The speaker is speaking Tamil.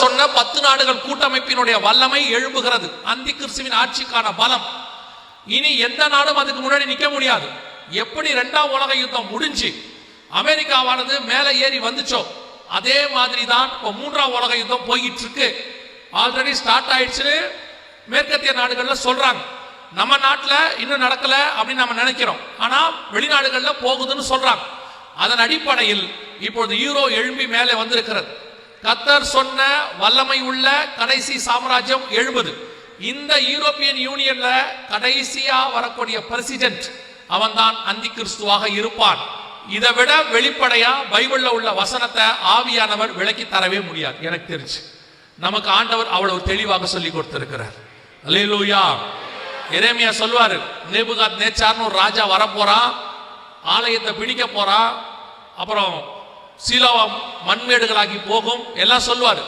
சொன்ன பத்து நாடுகள் கூட்டமைப்பினுடைய வல்லமை எழும்புகிறது. அந்தி கிறிஸ்துவின் ஆட்சிக்கான பலம். இனி எந்த நாடும் அதுக்கு முன்னாடி நிக்க முடியாது. எப்படி ரெண்டாம் உலக யுத்தம் முடிஞ்சு அமெரிக்காவானது மேலே ஏறி வந்துச்சோ அதே மாதிரி தான் இப்போ மூன்றாம் உலக யுத்தம் போயிட்டு இருக்கு ஆல்ரெடி ஸ்டார்ட் ஆயிடுச்சுன்னு மேற்கத்திய நாடுகள்ல சொல்றாங்க. நம்ம நாட்டில் இன்னும் நடக்கல அப்படின்னு நம்ம நினைக்கிறோம். ஆனால் வெளிநாடுகளில் போகுதுன்னு சொல்றாங்க. அதன் அடிப்படையில் இப்பொழுது யூரோ எழும்பி மேலே வந்திருக்கிறது. கத்தர் சொன்ன வல்லமை உள்ள கடைசி சாம்ராஜ்யம் எழுபது. இந்த யூரோப்பியன் யூனியன்ல கடைசியா வரக்கூடிய பிரசிடென்ட் அவன்தான் அந்தி கிறிஸ்துவாக இருப்பான். இதை விட வெளிப்படையா பைபிள்ல உள்ள வசனத்தை ஆவியானவர் விளக்கி தரவே முடியாது. எனக்கு தெரிஞ்சு. நமக்கு ஆண்டவர் அவ்வளவு தெளிவாக சொல்லி கொடுத்திருக்கிறார். அலையிலூயா எரேமியா சொல்வாரு நேபுகாத் நேச்சார்னு ஒரு ராஜா வரப்போறான் ஆலயத்தை பிடிக்க போறான் அப்புறம் சீலோவா மண்மேடுகளாகி போகும் எல்லாம் சொல்வாரு